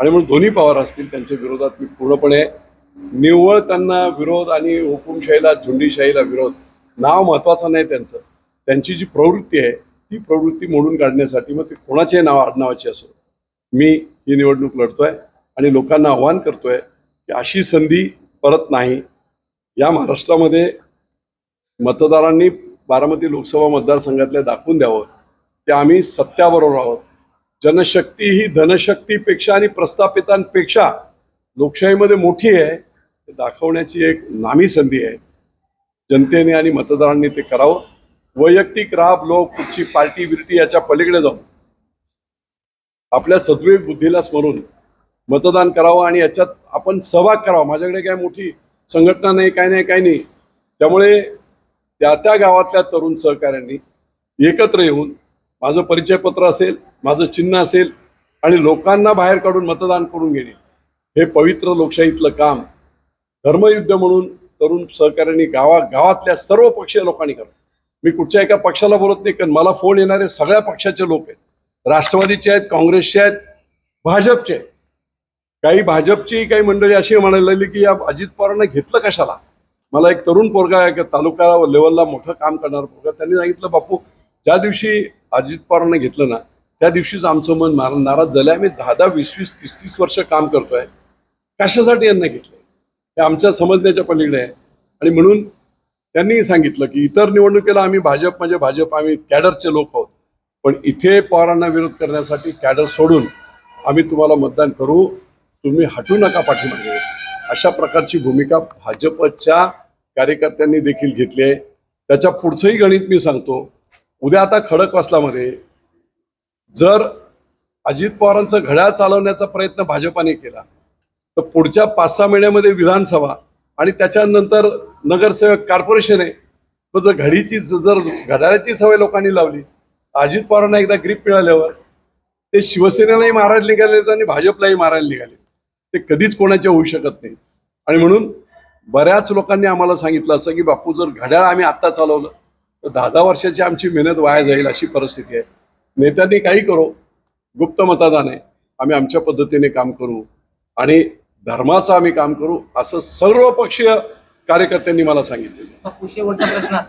आणि म्हणून दोन्ही पवार असतील त्यांच्या विरोधात मी पूर्णपणे निव्वळ त्यांना विरोध आणि हुकुमशाहीला झुंडीशाहीला विरोध नाव महत्वाचं नाही त्यांचं. त्यांची जी प्रवृत्ती आहे ती प्रवृत्ती मोडून काढण्यासाठी मग ते कोणाचे नाव आडनावाची असो मी ही निवडणूक लढतोय आणि लोकांना आव्हान करतोय की अशी संधी परत नाही. या महाराष्ट्रामध्ये मतदारांनी बारामती लोकसभा मतदारसंघातल्या दाखवून द्यावं ते आम्ही सत्याबरोबर आहोत. जनशक्ती ही धनशक्तीपेक्षा आणि प्रस्थापितांपेक्षा लोकशाहीमध्ये मोठी आहे ते दाखवण्याची एक नामी संधी आहे. जनतेने आणि मतदारांनी ते करावं. वैयक्तिक राब लोक कुठची पार्टी बिर्टी याच्या पलीकडे जाऊन आपल्या सद्विवेक बुद्धीला स्मरून मतदान करावं आणि याच्यात आपण सहभाग करावा. माझ्याकडे काय मोठी संघटना नाही काय नाही काय नाही. त्यामुळे त्या त्या गावातल्या तरुण सहकाऱ्यांनी एकत्र येऊन माझं परिचयपत्र असेल माझं चिन्ह असेल आणि लोकांना बाहेर काढून मतदान करून घेणे. हे पवित्र लोकशाहीतलं काम धर्मयुद्ध म्हणून तरुण सहकाऱ्यांनी गावा गावातल्या सर्व पक्षीय लोकांनी करत मी कुठच्या एका पक्षाला बोलत नाही कारण मला फोन येणारे सगळ्या पक्षाचे लोक आहेत. राष्ट्रवादीचे आहेत काँग्रेसचे आहेत भाजपचे आहेत. काही भाजपची काही मंडळी अशी म्हणायला लागली की या अजित पवारांना घेतलं कशाला? मला एक तरुण पोरगा आहे तालुका लेवलला मोठं काम करणार पोरगा त्यांनी सांगितलं बापू ज्या दिवशी अजित पवारांना घेतलं ना त्या दिवशीच आमचं मन मार नाराज झालं आम्ही दहा दहा वीस वीस तीस तीस वर्ष काम करतोय. कशासाठी यांना घेतलं हे आमच्या समजण्याच्या पलीकडे आहे. आणि म्हणून त्यांनी सांगितलं की इतर निवडणुकीला आम्ही भाजप म्हणजे भाजप आम्ही कॅडरचे लोक आहोत. पण इथे पवारांना विरोध करण्यासाठी कॅडर सोडून आम्ही तुम्हाला मतदान करू. तुम्ही हटू नका पाठीमागे. अशा प्रकारची भूमिका भाजपच्या कार्यकर्त्यांनी देखील घेतली आहे. त्याच्या पुढचंही गणित मी सांगतो. उद्या आता खडकवासलामध्ये जर अजित पवारांचं घड्याळ चालवण्याचा प्रयत्न भाजपाने केला तर पुढच्या पाच सहा महिन्यामध्ये विधानसभा आणि त्याच्यानंतर नगरसेवक कॉर्पोरेशन आहे तो जर घडीची जर घड्याळाची सवय लोकांनी लावली अजित पवारांना एकदा ग्रीप मिळाल्यावर ते शिवसेनेलाही मारायला निघाले आणि भाजपलाही मारायला निघाले. ते कधीच कोणाचे होऊ शकत नाही आणि म्हणून बऱ्याच लोकांनी आम्हाला सांगितलं असं की बापू जर घड्याळ आम्ही आत्ता चालवलं तर दहा दहा वर्षाची आमची मेहनत वाया जाईल अशी परिस्थिती आहे. नेत्यांनी काही करो गुप्त मतदान आहे. आम्ही आमच्या पद्धतीने काम करू आणि धर्माचं आम्ही काम करू असं सर्व पक्षीय कार्यकर्त्यांनी मला सांगितलेलं शेवटचा प्रश्न असा